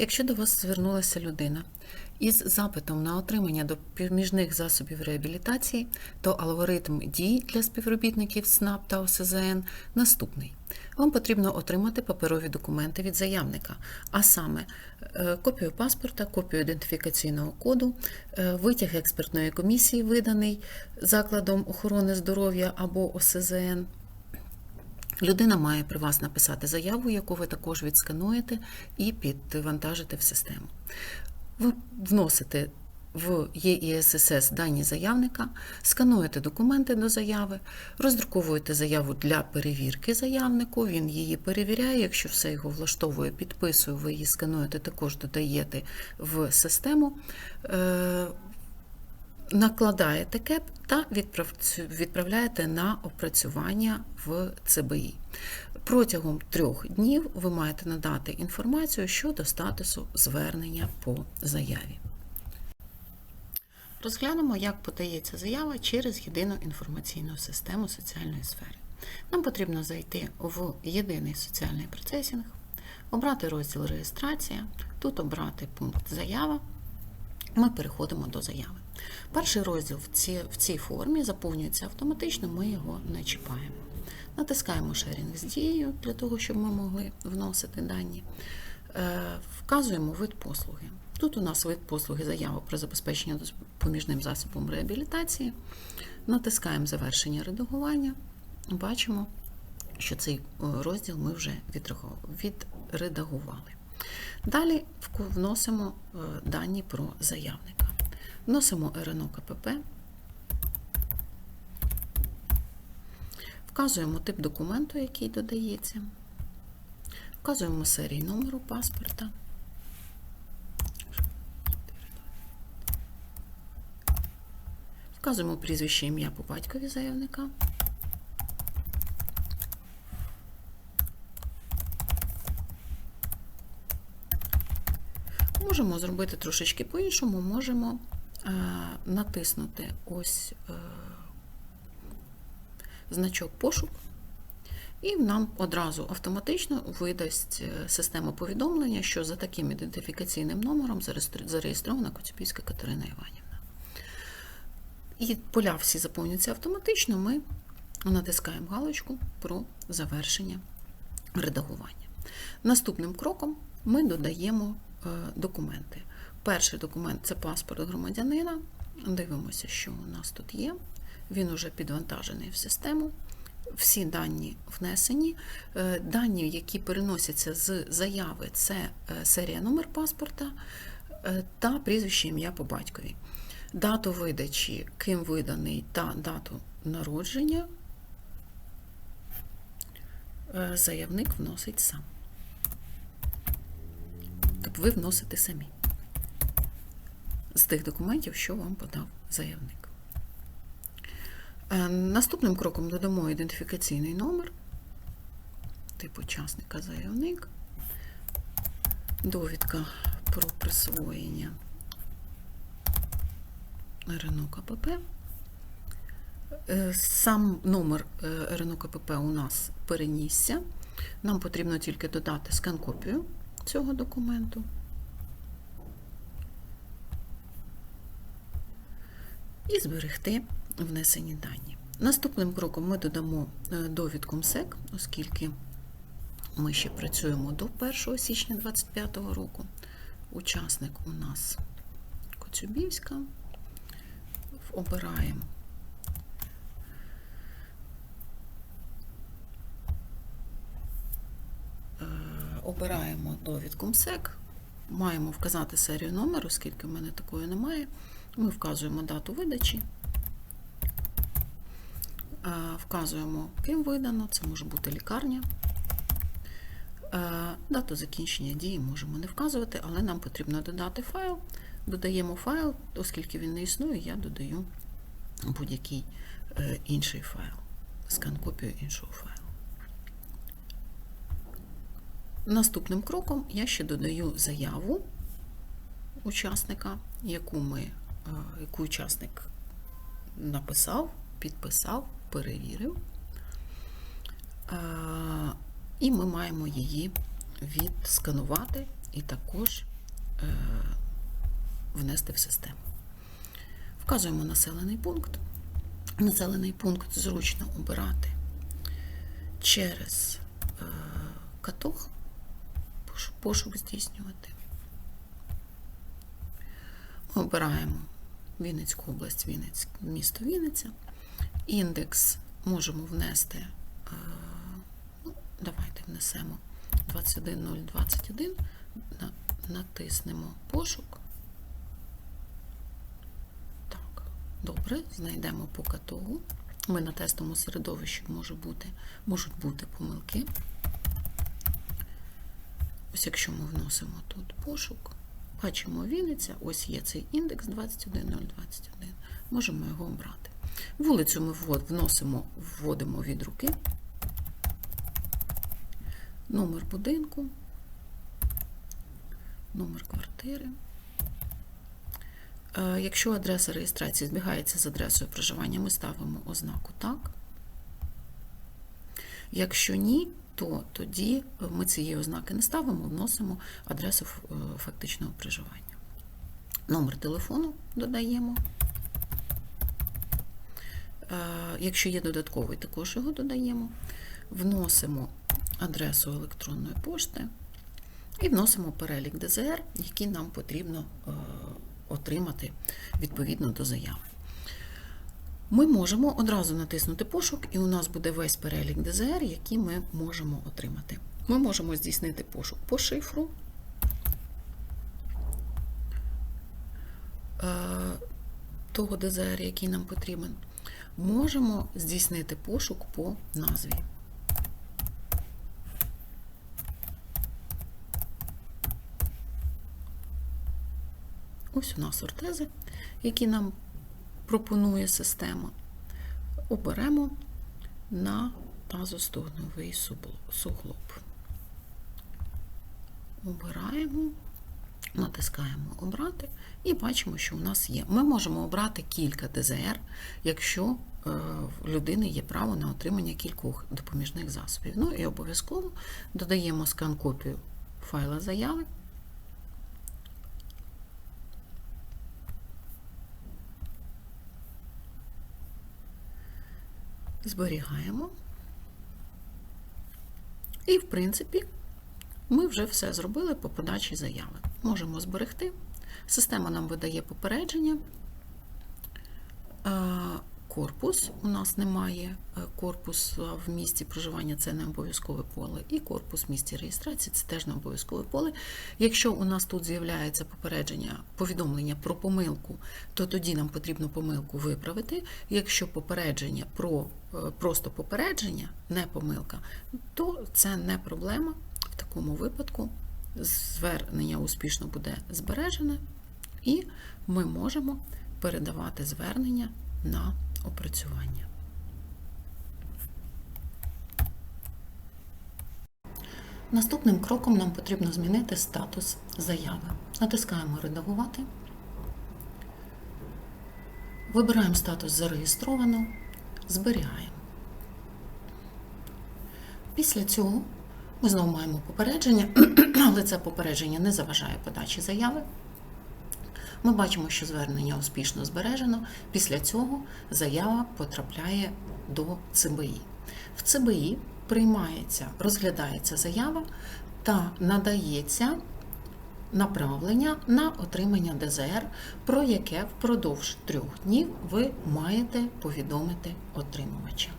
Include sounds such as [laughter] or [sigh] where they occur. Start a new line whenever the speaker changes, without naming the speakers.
Якщо до вас звернулася людина із запитом на отримання допоміжних засобів реабілітації, то алгоритм дій для співробітників СНАП та ОСЗН наступний. Вам потрібно отримати паперові документи від заявника, а саме е, копію паспорта, копію ідентифікаційного коду, е, витяг експертної комісії, виданий закладом охорони здоров'я або ОСЗН. Людина має при вас написати заяву, яку ви також відскануєте і підвантажите в систему. Ви вносите в ЄІСС дані заявника, скануєте документи до заяви, роздруковуєте заяву для перевірки заявнику, він її перевіряє, якщо все його влаштовує, підписує, ви її скануєте, також додаєте в систему. Накладаєте кеп та відправляєте на опрацювання в ЦБІ. Протягом трьох днів ви маєте надати інформацію щодо статусу звернення по заяві. Розглянемо, як подається заява через єдину інформаційну систему соціальної сфери. Нам потрібно зайти в єдиний соціальний процесінг, обрати розділ реєстрація, тут обрати пункт заява. Ми переходимо до заяви. Перший розділ в цій, формі заповнюється автоматично, ми його не чіпаємо. Натискаємо шерінг з дією для того, щоб ми могли вносити дані. Е, Вказуємо вид послуги. Тут у нас вид послуги заява про забезпечення допоміжним засобом реабілітації. Натискаємо завершення редагування. Бачимо, що цей е, розділ ми вже відредагували. Далі вносимо е, дані про заявника. Вносимо РНО КПП, вказуємо тип документу, який додається, вказуємо серію номеру паспорта. Вказуємо прізвище ім'я по батькові заявника. Можемо зробити трошечки по-іншому, можемо натиснути ось е, значок пошук, і нам одразу автоматично видасть е, система повідомлення, що за таким ідентифікаційним номером зареєстрована Коцюбівська Катерина Іванівна. І поля всі заповнюються автоматично, ми натискаємо галочку про завершення редагування. Наступним кроком ми додаємо е, документи. Перший документ це паспорт громадянина. Дивимося, що у нас тут є. Він уже підвантажений в систему. Всі дані внесені. Е, Дані, які переносяться з заяви, це е, серія номер паспорта е, та прізвище ім'я по батькові. Дату видачі, ким виданий та дату народження заявник вносить сам. Тобто ви вносите самі тих документів, що вам подав заявник. Е, Наступним кроком додамо ідентифікаційний номер, тип учасника заявник, довідка про присвоєння РНО КПП. Е, Сам номер е, РНО КПП у нас перенісся. Нам потрібно тільки додати скан-копію цього документу. І зберегти внесені дані. Наступним кроком ми додамо е, довідку МСЕК, оскільки ми ще працюємо до 1 січня 2025 року. Учасник у нас Коцюбівська. Обираємо Е, обираємо довідку МСЕК, маємо вказати серію номеру, оскільки в мене такої немає. Ми вказуємо дату видачі, Е, вказуємо, ким видано, це може бути лікарня. Е, Дату закінчення дії можемо не вказувати, але нам потрібно додати файл. Додаємо файл, оскільки він не існує, я додаю будь-який е, інший файл, скан-копію іншого файлу. Наступним кроком я ще додаю заяву учасника, яку ми, яку учасник написав, підписав, перевірив. І ми маємо її відсканувати і також е, внести в систему. Вказуємо населений пункт. Населений пункт зручно обирати через е, катог, пош- пошук здійснювати. Обираємо Вінницьку область, Вінниць, місто Вінниця. Індекс можемо внести, е, ну, давайте внесемо 21021, натиснемо пошук. Так, добре, знайдемо по катогу. Ми на тестовому середовищі може бути, можуть бути помилки. Ось якщо ми вносимо тут пошук, бачимо Вінниця, ось є цей індекс 21021. Можемо його обрати. Вулицю ми вносимо, вводимо від руки, номер будинку, номер квартири. Е, Якщо адреса реєстрації збігається з адресою проживання, ми ставимо ознаку так. Якщо ні, то тоді ми цієї ознаки не ставимо, вносимо адресу е, фактичного проживання. Номер телефону додаємо. Е, Якщо є додатковий, також його додаємо. Вносимо адресу електронної пошти і вносимо перелік ДЗР, який нам потрібно е, отримати відповідно до заяви. Ми можемо одразу натиснути пошук, і у нас буде весь перелік ДЗР, який ми можемо отримати. Ми можемо здійснити пошук по шифру. е, Того ДЗР, який нам потрібен. Можемо здійснити пошук по назві. Ось у нас ортези, які нам пропонує система. Оберемо на тазостогновий суглоб. Обираємо, натискаємо Обрати і бачимо, що у нас є. Ми можемо обрати кілька ДЗР, якщо е, в людини є право на отримання кількох допоміжних засобів. Ну і обов'язково додаємо скан-копію файла заяви. Зберігаємо. І, в принципі, ми вже все зробили по подачі заяви. Можемо зберегти. Система нам видає попередження. Корпус у нас немає е, корпус в місці проживання, це не обов'язкове поле, і корпус в місці реєстрації це теж не обов'язкове поле. Якщо у нас тут з'являється попередження, повідомлення про помилку, то тоді нам потрібно помилку виправити. Якщо попередження про е, просто попередження, не помилка, то це не проблема. В такому випадку звернення успішно буде збережене, і ми можемо передавати звернення на опрацювання. Наступним кроком нам потрібно змінити статус заяви. Натискаємо Редагувати. Вибираємо статус Зареєстровано, зберігаємо. Після цього ми знову маємо попередження, [clears throat] але це попередження не заважає подачі заяви. Ми бачимо, що звернення успішно збережено. Після цього заява потрапляє до ЦБІ. В ЦБІ приймається, розглядається заява та надається направлення на отримання ДЗР, про яке впродовж трьох днів ви маєте повідомити отримувача.